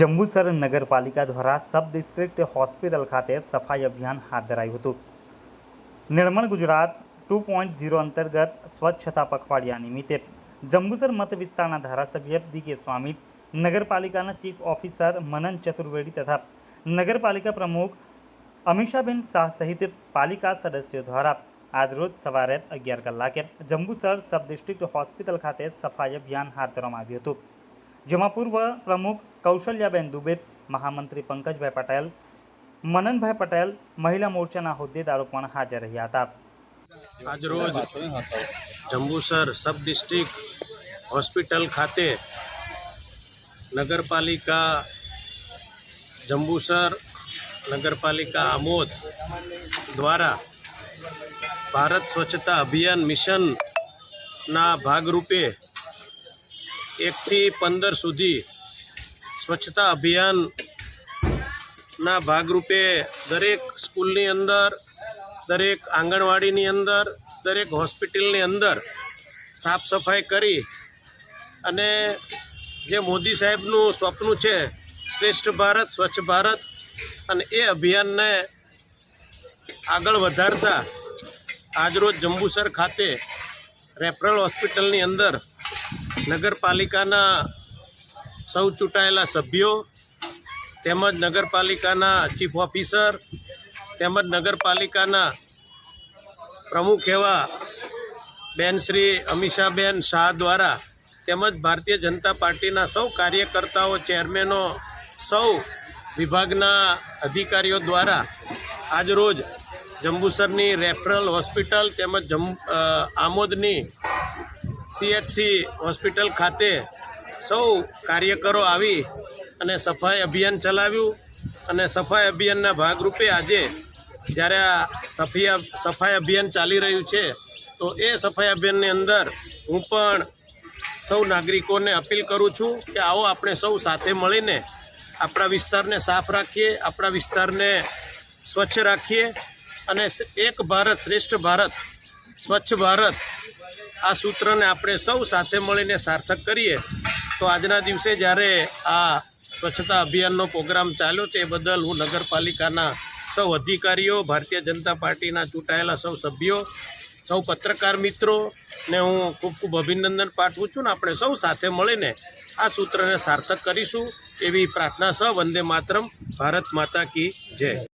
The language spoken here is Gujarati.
જંબુસર નગરપાલિકા દ્વારા સબ ડિસ્ટ્રિક્ટ હોસ્પિટલ ખાતે સફાઈ અભિયાન હાથ ધરાયું હતું. Nirmal Gujarat two point zero અંતર્ગત સ્વચ્છતા પખવાડિયા નિમિત્તે જંબુસર મત વિસ્તારના ધારાસભ્ય ડી કે સ્વામી, નગરપાલિકાના ચીફ ઓફિસર મનન ચતુર્વેદી તથા નગરપાલિકા પ્રમુખ અમીષાબેન શાહ સહિત પાલિકા સદસ્યો દ્વારા આજરોજ સવારે અગિયાર કલાકે જંબુસર સબ ડિસ્ટ્રિક્ટ હોસ્પિટલ ખાતે સફાઈ અભિયાન હાથ ધરવામાં આવ્યું હતું. જેમાં પૂર્વ પ્રમુખ કૌશલ્યાબેન દુબે, મહામંત્રી પંકજભાઈ પટેલ, મનનભાઈ પટેલ, મહિલા મોરચાના હોદ્દેદારો પણ હાજર રહ્યા હતા. આજરોજ જંબુસર સબ ડિસ્ટ્રિક્ટ હોસ્પિટલ ખાતે નગરપાલિકા જંબુસર નગરપાલિકા આમોદ દ્વારા ભારત સ્વચ્છતા અભિયાન મિશનના ભાગરૂપે એકથી પંદર સુધી સ્વચ્છતા અભિયાનના ભાગરૂપે દરેક સ્કૂલની અંદર, દરેક આંગણવાડીની અંદર, દરેક હોસ્પિટલની અંદર સાફ સફાઈ કરી અને જે મોદી સાહેબનું સ્વપ્ન છે, શ્રેષ્ઠ ભારત, સ્વચ્છ ભારત, અને એ અભિયાનને આગળ વધારતા આજરોજ જંબુસર ખાતે રેફરલ હોસ્પિટલની અંદર નગરપાલિકાના સૌ ચૂંટાયેલા સભ્યો, તેમજ નગરપાલિકાના ચીફ ઓફિસર, તેમજ નગરપાલિકાના પ્રમુખ એવા બેન શ્રી અમીષાબેન શાહ દ્વારા, તેમજ ભારતીય જનતા પાર્ટીના સૌ કાર્યકર્તાઓ, ચેરમેનો, સૌ વિભાગના અધિકારીઓ દ્વારા આજરોજ જંબુસરની રેફરલ હોસ્પિટલ તેમજ જમ આમોદની સીએચસી હોસ્પિટલ ખાતે સૌ કાર્યકરો આવી અને સફાઈ અભિયાન ચલાવ્યું. અને સફાઈ અભિયાનના ભાગરૂપે આજે જ્યારે આ સફાઈ સફાઈ અભિયાન ચાલી રહ્યું છે, તો એ સફાઈ અભિયાનની અંદર હું પણ સૌ નાગરિકોને અપીલ કરું છું કે આવો આપણે સૌ સાથે મળીને આપણા વિસ્તારને સાફ રાખીએ, આપણા વિસ્તારને સ્વચ્છ રાખીએ અને એક ભારત શ્રેષ્ઠ ભારત, સ્વચ્છ ભારત આ સૂત્રને આપણે સૌ સાથે મળીને સાર્થક કરીએ. તો આજના દિવસે જ્યારે આ સ્વચ્છતા અભિયાનનો પ્રોગ્રામ ચાલ્યો છે, એ બદલ હું નગરપાલિકાના સૌ અધિકારીઓ, ભારતીય જનતા પાર્ટીના ચૂંટાયેલા સૌ સભ્યો, સૌ પત્રકાર મિત્રો ને હું ખૂબ ખૂબ અભિનંદન પાઠવું છું ને આપણે સૌ સાથે મળીને આ સૂત્રને સાર્થક કરીશું. એવી પ્રાર્થના સહ વંદે માતરમ, ભારત માતા કી જય.